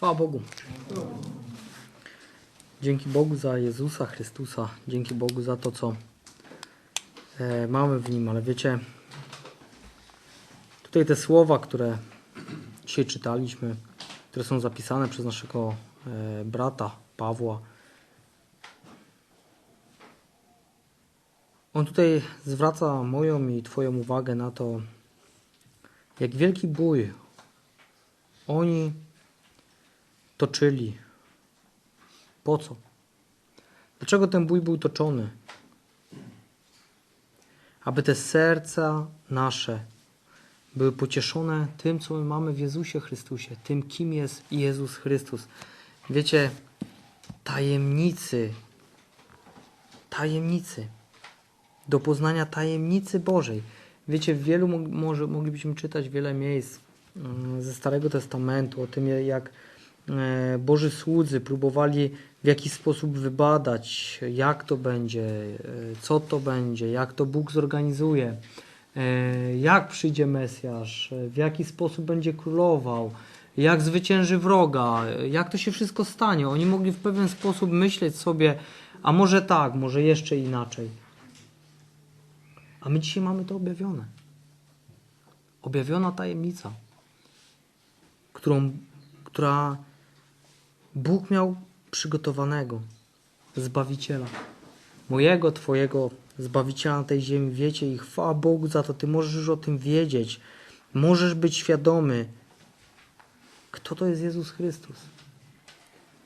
Chwała Bogu. Dzięki Bogu za Jezusa Chrystusa. Dzięki Bogu za to, co e, mamy w Nim. Ale wiecie, tutaj te słowa, które dzisiaj czytaliśmy, które są zapisane przez naszego e, brata Pawła, on tutaj zwraca moją i Twoją uwagę na to, jak wielki bój oni toczyli. Po co? Dlaczego ten bój był toczony? Aby te serca nasze były pocieszone tym, co my mamy w Jezusie Chrystusie, tym, kim jest Jezus Chrystus. Wiecie, tajemnicy, tajemnicy, do poznania tajemnicy Bożej. Wiecie, w wielu mo- może moglibyśmy czytać wiele miejsc mm, ze Starego Testamentu o tym, jak Boży słudzy próbowali w jakiś sposób wybadać, jak to będzie, e, co to będzie, jak to Bóg zorganizuje, e, jak przyjdzie Mesjasz, e, w jaki sposób będzie królował, jak zwycięży wroga, e, jak to się wszystko stanie. Oni mogli w pewien sposób myśleć sobie, a może tak, może jeszcze inaczej. A my dzisiaj mamy to objawione. Objawiona tajemnica, którą, która Bóg miał przygotowanego Zbawiciela. Mojego, Twojego Zbawiciela na tej ziemi. Wiecie i chwała Bogu za to. Ty możesz już o tym wiedzieć. Możesz być świadomy, kto to jest Jezus Chrystus.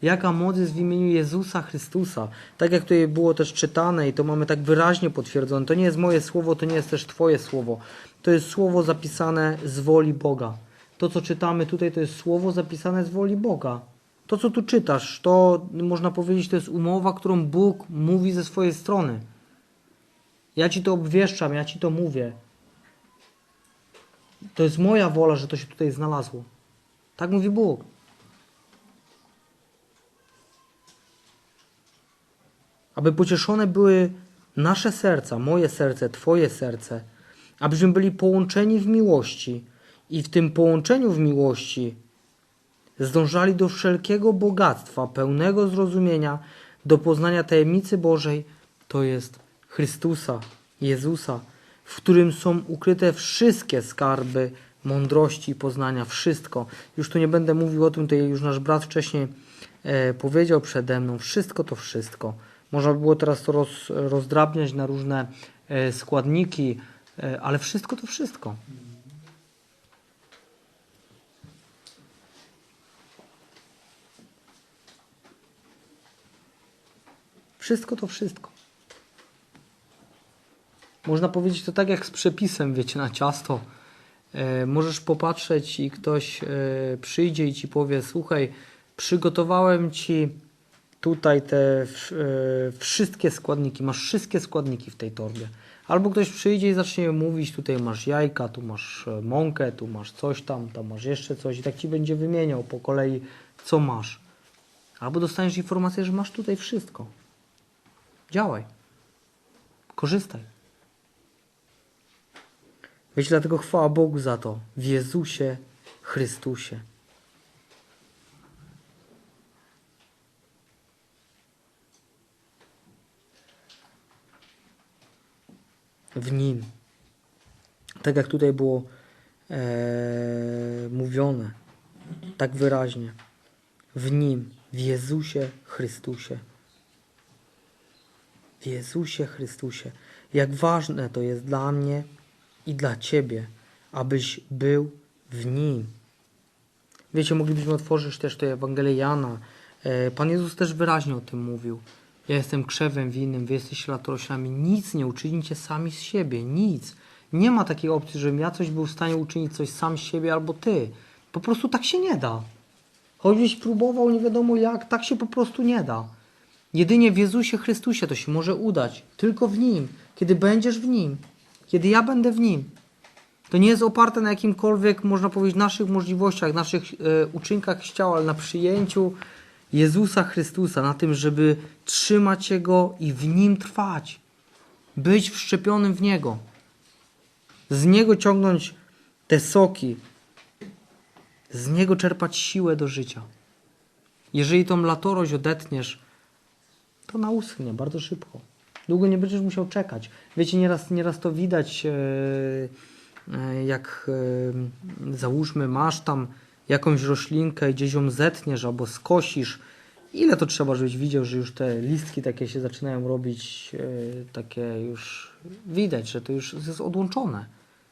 Jaka moc jest w imieniu Jezusa Chrystusa. Tak jak tutaj było też czytane i to mamy tak wyraźnie potwierdzone. To nie jest moje słowo, to nie jest też Twoje słowo. To jest słowo zapisane z woli Boga. To, co czytamy tutaj, to jest słowo zapisane z woli Boga. To, co tu czytasz, to można powiedzieć, to jest umowa, którą Bóg mówi ze swojej strony. Ja Ci to obwieszczam, ja Ci to mówię. To jest moja wola, że to się tutaj znalazło. Tak mówi Bóg. aby pocieszone były nasze serca, moje serce, Twoje serce, abyśmy byli połączeni w miłości i w tym połączeniu w miłości zdążali do wszelkiego bogactwa, pełnego zrozumienia, do poznania tajemnicy Bożej, to jest Chrystusa, Jezusa, w którym są ukryte wszystkie skarby mądrości i poznania, wszystko. Już tu nie będę mówił o tym, tutaj już nasz brat wcześniej e, powiedział przede mną, wszystko to wszystko. Można by było teraz to roz, rozdrabniać na różne e, składniki, e, ale wszystko to wszystko. Wszystko to wszystko. Można powiedzieć to tak jak z przepisem, wiecie, na ciasto. E, możesz popatrzeć i ktoś e, przyjdzie i ci powie: Słuchaj, przygotowałem ci tutaj te e, wszystkie składniki, masz wszystkie składniki w tej torbie. Albo ktoś przyjdzie i zacznie mówić: Tutaj masz jajka, tu masz e, mąkę, tu masz coś tam, tam masz jeszcze coś, i tak ci będzie wymieniał po kolei, co masz. Albo dostaniesz informację, że masz tutaj wszystko. Działaj. Korzystaj. Wiecie, dlatego chwała Bogu za to w Jezusie Chrystusie. W Nim. Tak jak tutaj było e, mówione, tak wyraźnie. W Nim, w Jezusie Chrystusie. Jezusie Chrystusie. Jak ważne to jest dla mnie i dla Ciebie, abyś był w Nim. Wiecie, moglibyśmy otworzyć też tę Ewangelię Jana. E, Pan Jezus też wyraźnie o tym mówił. Ja jestem krzewem winnym, wy jesteście latoroślami. Nic nie uczynicie sami z siebie, nic. Nie ma takiej opcji, żebym ja coś był w stanie uczynić coś sam z siebie albo ty. Po prostu tak się nie da. Choćbyś próbował nie wiadomo jak, tak się po prostu nie da. Jedynie w Jezusie Chrystusie to się może udać. Tylko w Nim. Kiedy będziesz w Nim. Kiedy ja będę w Nim. To nie jest oparte na jakimkolwiek, można powiedzieć, naszych możliwościach, naszych e, uczynkach z ciała, ale na przyjęciu Jezusa Chrystusa, na tym, żeby trzymać Jego i w Nim trwać. Być wszczepionym w Niego. Z Niego ciągnąć te soki. Z Niego czerpać siłę do życia. Jeżeli tą latorość odetniesz, to ona uschnie bardzo szybko. Długo nie będziesz musiał czekać. Wiecie, nieraz, nieraz to widać, e, e, jak e, załóżmy, masz tam jakąś roślinkę gdzieś ją zetniesz albo skosisz. Ile to trzeba, żebyś widział, że już te listki takie się zaczynają robić, takie już widać, że to już jest odłączone.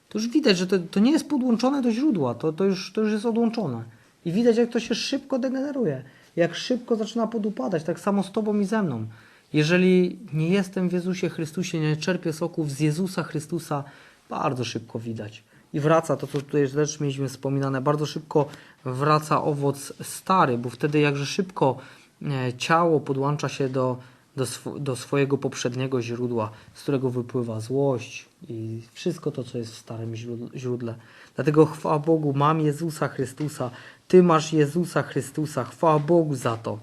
To już widać, że to, to nie jest podłączone do źródła, to, to, już, to już jest odłączone. I widać, jak to się szybko degeneruje, jak szybko zaczyna podupadać, tak samo z Tobą i ze mną. Jeżeli nie jestem w Jezusie Chrystusie, nie czerpię soków z Jezusa Chrystusa, bardzo szybko widać. I wraca to, co tutaj też mieliśmy wspominane, bardzo szybko wraca owoc stary, bo wtedy jakże szybko e, ciało podłącza się do, do, sw- do swojego poprzedniego źródła, z którego wypływa złość i wszystko to, co jest w starym źród- źródle. Dlatego chwała Bogu, mam Jezusa Chrystusa, Ty masz Jezusa Chrystusa, chwała Bogu za to.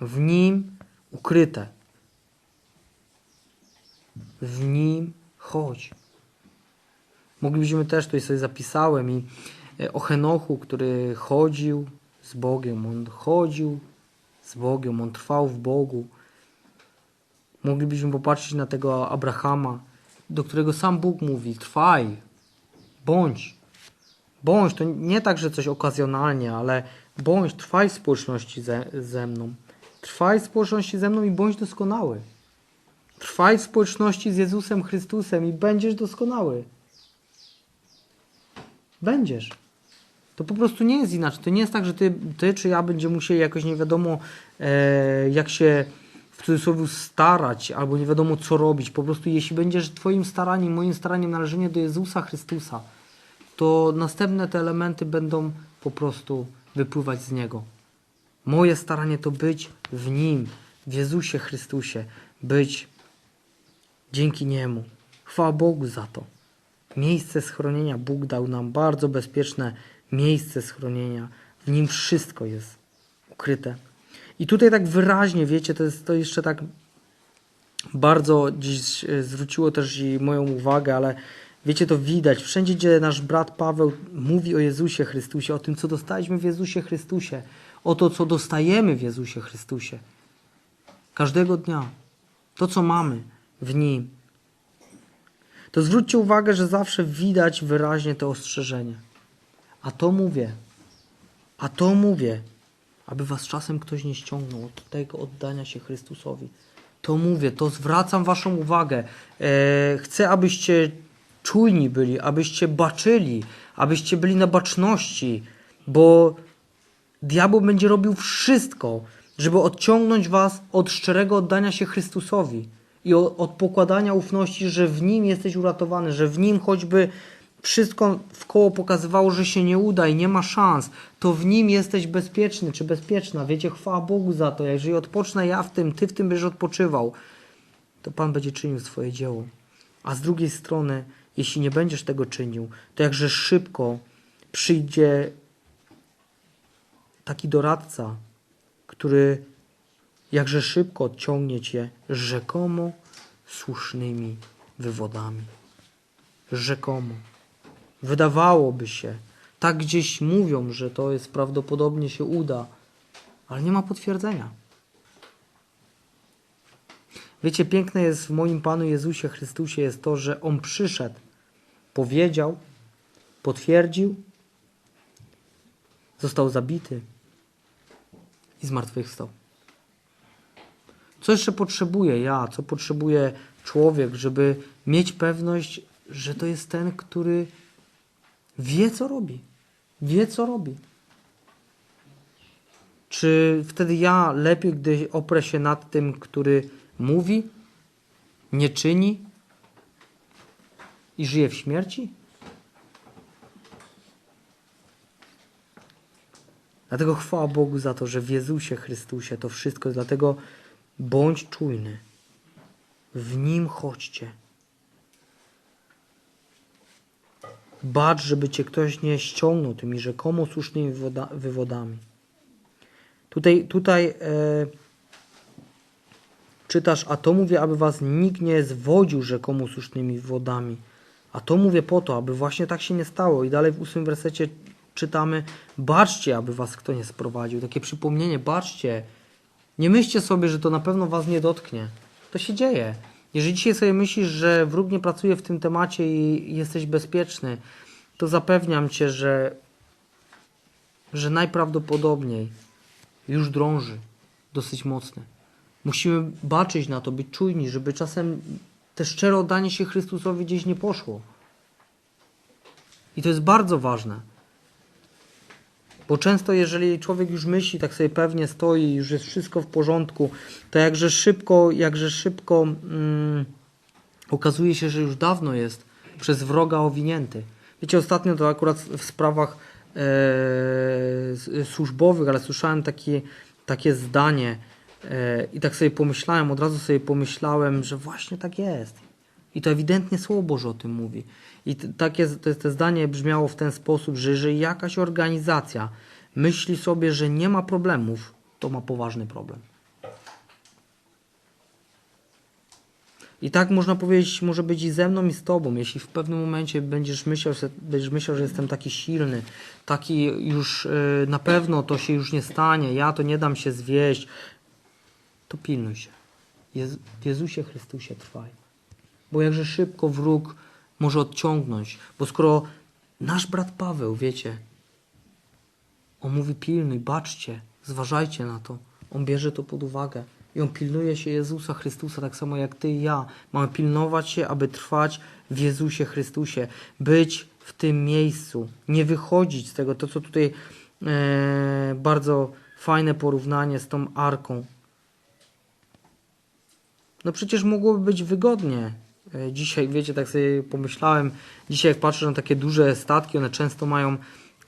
W Nim ukryte. W Nim chodź. Moglibyśmy też, tutaj sobie zapisałem i e, o Henochu, który chodził z Bogiem. On chodził z Bogiem, on trwał w Bogu. Moglibyśmy popatrzeć na tego Abrahama, do którego sam Bóg mówi: trwaj, bądź. Bądź, to nie tak, że coś okazjonalnie, ale bądź, trwaj w społeczności ze, ze mną. Trwaj w społeczności ze mną i bądź doskonały. Trwaj w społeczności z Jezusem Chrystusem i będziesz doskonały. Będziesz. To po prostu nie jest inaczej. To nie jest tak, że ty, ty czy ja będziemy musieli jakoś nie wiadomo e, jak się w cudzysłowie starać, albo nie wiadomo co robić. Po prostu jeśli będziesz twoim staraniem, moim staraniem należenie do Jezusa Chrystusa, to następne te elementy będą po prostu wypływać z Niego. Moje staranie to być w Nim, w Jezusie Chrystusie, być dzięki Niemu. Chwała Bogu za to. Miejsce schronienia Bóg dał nam bardzo bezpieczne miejsce schronienia. W nim wszystko jest ukryte. I tutaj tak wyraźnie, wiecie, to jest to jeszcze tak bardzo dziś e, zwróciło też i moją uwagę, ale wiecie, to widać. Wszędzie, gdzie nasz brat Paweł mówi o Jezusie Chrystusie, o tym, co dostaliśmy w Jezusie Chrystusie, o to, co dostajemy w Jezusie Chrystusie. Każdego dnia. To, co mamy w Nim. To zwróćcie uwagę, że zawsze widać wyraźnie te ostrzeżenia. A to mówię, a to mówię, aby was czasem ktoś nie ściągnął od tego oddania się Chrystusowi. To mówię, to zwracam waszą uwagę. E, chcę, abyście czujni byli, abyście baczyli, abyście byli na baczności, bo diabeł będzie robił wszystko, żeby odciągnąć was od szczerego oddania się Chrystusowi i od pokładania ufności, że w Nim jesteś uratowany, że w Nim choćby wszystko w koło pokazywało, że się nie uda i nie ma szans, to w Nim jesteś bezpieczny czy bezpieczna. Wiecie, chwała Bogu za to. Jeżeli odpocznę ja w tym, Ty w tym będziesz odpoczywał, to Pan będzie czynił swoje dzieło. A z drugiej strony, jeśli nie będziesz tego czynił, to jakże szybko przyjdzie taki doradca, który jakże szybko odciągnie cię rzekomo słusznymi wywodami. Rzekomo. Wydawałoby się, tak gdzieś mówią, że to jest prawdopodobnie się uda, ale nie ma potwierdzenia. Wiecie, piękne jest w moim Panu Jezusie Chrystusie jest to, że On przyszedł, powiedział, potwierdził, został zabity i zmartwychwstał. Co jeszcze potrzebuję ja, co potrzebuje człowiek, żeby mieć pewność, że to jest ten, który wie, co robi. Wie, co robi. Czy wtedy ja lepiej, gdy oprę się nad tym, który mówi, nie czyni i żyje w śmierci? Dlatego chwała Bogu za to, że w Jezusie Chrystusie to wszystko. Dlatego bądź czujny. W Nim chodźcie. Bacz, żeby cię ktoś nie ściągnął tymi rzekomo słusznymi woda, wywodami. Tutaj, tutaj e, czytasz, a to mówię, aby was nikt nie zwodził rzekomo słusznymi wodami. A to mówię po to, aby właśnie tak się nie stało. I dalej w ósmym wersecie czytamy, baczcie, aby was kto nie sprowadził. Takie przypomnienie, baczcie. Nie myślcie sobie, że to na pewno was nie dotknie. To się dzieje. Jeżeli dzisiaj sobie myślisz, że wróg nie pracuje w tym temacie i jesteś bezpieczny, to zapewniam cię, że, że najprawdopodobniej już drąży dosyć mocny. Musimy baczyć na to, być czujni, żeby czasem te szczere oddanie się Chrystusowi gdzieś nie poszło. I to jest bardzo ważne. Bo często, jeżeli człowiek już myśli, tak sobie pewnie stoi, już jest wszystko w porządku, to jakże szybko, jakże szybko mm, okazuje się, że już dawno jest przez wroga owinięty. Wiecie, ostatnio to akurat w sprawach e, służbowych, ale słyszałem takie, takie zdanie i tak sobie pomyślałem, od razu sobie pomyślałem, że właśnie tak jest. I to ewidentnie Słowo Boże o tym mówi. I takie, to, to zdanie brzmiało w ten sposób, że jeżeli jakaś organizacja myśli sobie, że nie ma problemów, to ma poważny problem. I tak można powiedzieć, może być i ze mną, i z tobą. Jeśli w pewnym momencie będziesz myślał, że, będziesz myślał, że jestem taki silny, taki już e, na pewno to się już nie stanie, ja to nie dam się zwieść, to pilnuj się. W Jezusie Chrystusie trwaj. Bo jakże szybko wróg może odciągnąć. Bo skoro nasz brat Paweł, wiecie, on mówi pilnuj, baczcie, zważajcie na to. On bierze to pod uwagę. I on pilnuje się Jezusa Chrystusa, tak samo jak ty i ja. Mamy pilnować się, aby trwać w Jezusie Chrystusie. Być w tym miejscu. Nie wychodzić z tego. To, co tutaj e, bardzo fajne porównanie z tą arką. No przecież mogłoby być wygodnie. E, Dzisiaj, wiecie, tak sobie pomyślałem, dzisiaj jak patrzę na takie duże statki, one często mają,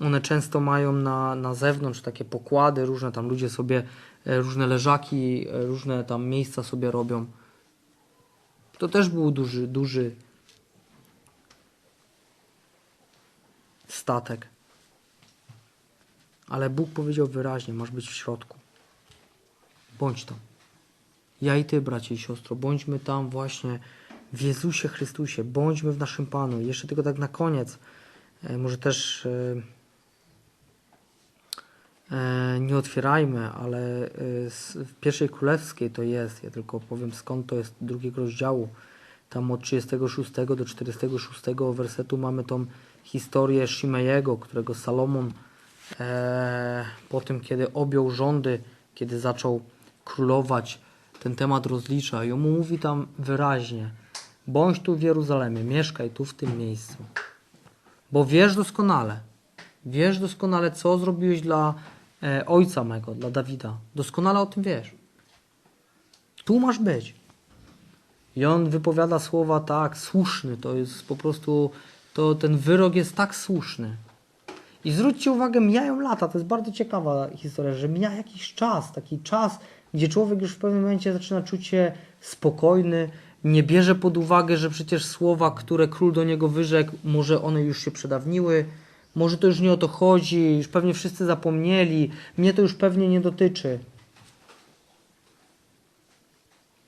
one często mają na, na zewnątrz takie pokłady różne, tam ludzie sobie e, różne leżaki, e, różne tam miejsca sobie robią. To też był duży, duży statek. Ale Bóg powiedział wyraźnie, masz być w środku. Bądź tam. Ja i ty, bracie i siostro, bądźmy tam właśnie w Jezusie Chrystusie, bądźmy w naszym Panu. Jeszcze tylko tak na koniec, e, może też e, e, nie otwierajmy, ale w pierwszej królewskiej to jest, ja tylko powiem skąd to jest drugiego rozdziału. Tam od 36 do 46 wersetu mamy tą historię Shimejego, którego Salomon po tym, kiedy objął rządy, kiedy zaczął królować, ten temat rozlicza i on mu mówi tam wyraźnie bądź tu w Jeruzalemie, mieszkaj tu w tym miejscu. Bo wiesz doskonale, wiesz doskonale, co zrobiłeś dla e, ojca mego, dla Dawida. Doskonale o tym wiesz. Tu masz być. I on wypowiada słowa tak, słuszny, to jest po prostu, to ten wyrok jest tak słuszny. I zwróćcie uwagę, mijają lata, to jest bardzo ciekawa historia, że mija jakiś czas, taki czas, gdzie człowiek już w pewnym momencie zaczyna czuć się spokojny, nie bierze pod uwagę, że przecież słowa, które król do niego wyrzekł, może one już się przedawniły, może to już nie o to chodzi, już pewnie wszyscy zapomnieli, mnie to już pewnie nie dotyczy.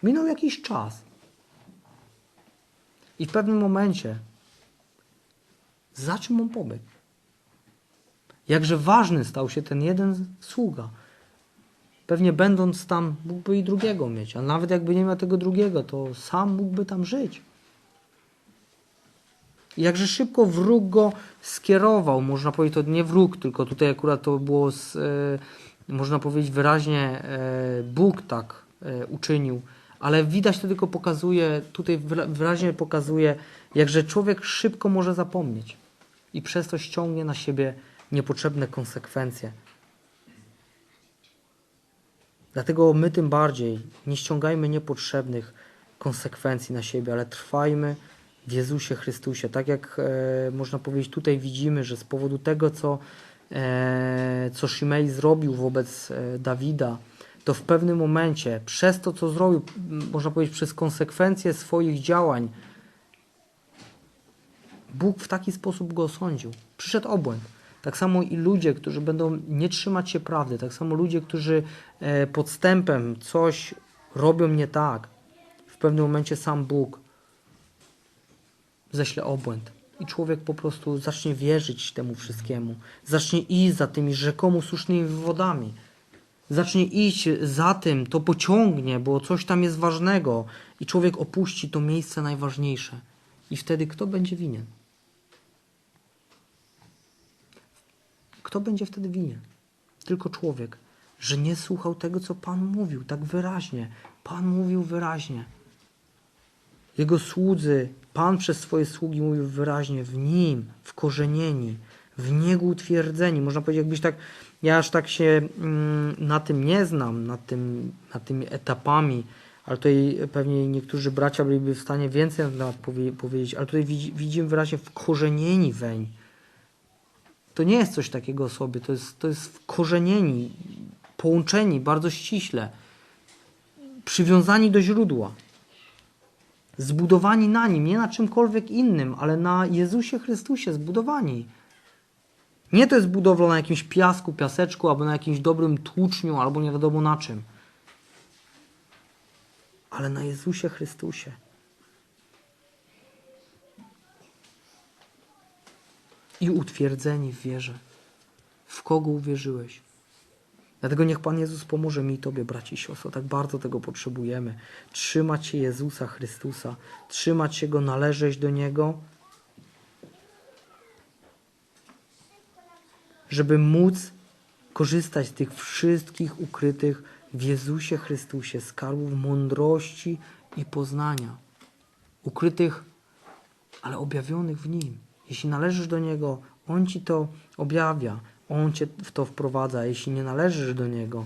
Minął jakiś czas. I w pewnym momencie za czym on? Jakże ważny stał się ten jeden sługa. Pewnie będąc tam, mógłby i drugiego mieć, a nawet jakby nie miał tego drugiego, to sam mógłby tam żyć. I jakże szybko wróg go skierował, można powiedzieć, to nie wróg, tylko tutaj akurat to było, z, e, można powiedzieć wyraźnie, e, Bóg tak e, uczynił, ale widać to tylko pokazuje, tutaj wyra- wyraźnie pokazuje, jakże człowiek szybko może zapomnieć i przez to ściągnie na siebie niepotrzebne konsekwencje. Dlatego my tym bardziej nie ściągajmy niepotrzebnych konsekwencji na siebie, ale trwajmy w Jezusie Chrystusie. Tak jak e, można powiedzieć, tutaj widzimy, że z powodu tego, co, e, co Shimei zrobił wobec e, Dawida, to w pewnym momencie, przez to, co zrobił, można powiedzieć, przez konsekwencje swoich działań, Bóg w taki sposób go osądził. Przyszedł obłęd. Tak samo i ludzie, którzy będą nie trzymać się prawdy, tak samo ludzie, którzy e, podstępem coś robią nie tak, w pewnym momencie sam Bóg ześle obłęd. i człowiek po prostu zacznie wierzyć temu wszystkiemu. Zacznie iść za tymi rzekomo słusznymi wywodami. Zacznie iść za tym, to pociągnie, bo coś tam jest ważnego i człowiek opuści to miejsce najważniejsze. I wtedy kto będzie winien? Kto będzie wtedy winien? Tylko człowiek, że nie słuchał tego, co Pan mówił, tak wyraźnie. Pan mówił wyraźnie. Jego słudzy, Pan przez swoje sługi mówił wyraźnie, w Nim wkorzenieni, w Niego utwierdzeni. Można powiedzieć, jakbyś tak, ja aż tak się mm, na tym nie znam, nad, tym, nad tymi etapami, ale tutaj pewnie niektórzy bracia byliby w stanie więcej na temat powie, powiedzieć, ale tutaj widzi, widzimy wyraźnie wkorzenieni weń. To nie jest coś takiego sobie, to jest, to jest wkorzenieni, połączeni bardzo ściśle, przywiązani do źródła zbudowani na nim, nie na czymkolwiek innym, ale na Jezusie Chrystusie zbudowani. Nie to jest budowla na jakimś piasku, piaseczku, albo na jakimś dobrym tłuczniu, albo nie wiadomo na czym. Ale na Jezusie Chrystusie. I utwierdzeni w wierze. W kogo uwierzyłeś? Dlatego niech Pan Jezus pomoże mi i Tobie, braci i siostro. Tak bardzo tego potrzebujemy. Trzymać się Jezusa Chrystusa, trzymać się Go, należeć do Niego, żeby móc korzystać z tych wszystkich ukrytych w Jezusie Chrystusie skarbów mądrości i poznania. Ukrytych, ale objawionych w Nim. Jeśli należysz do Niego, On Ci to objawia. On cię w to wprowadza. Jeśli nie należysz do Niego,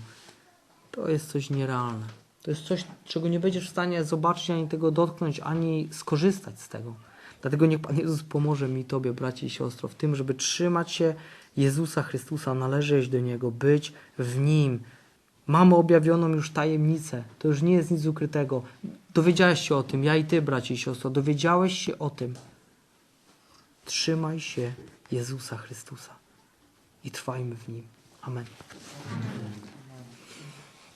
to jest coś nierealne. To jest coś, czego nie będziesz w stanie zobaczyć, ani tego dotknąć, ani skorzystać z tego. Dlatego niech Pan Jezus pomoże mi, Tobie, braci i siostro, w tym, żeby trzymać się Jezusa Chrystusa, należeć do Niego, być w Nim. Mamy objawioną już tajemnicę. To już nie jest nic ukrytego. Dowiedziałeś się o tym, ja i Ty, braci i siostro, dowiedziałeś się o tym. Trzymaj się Jezusa Chrystusa i trwajmy w Nim. Amen.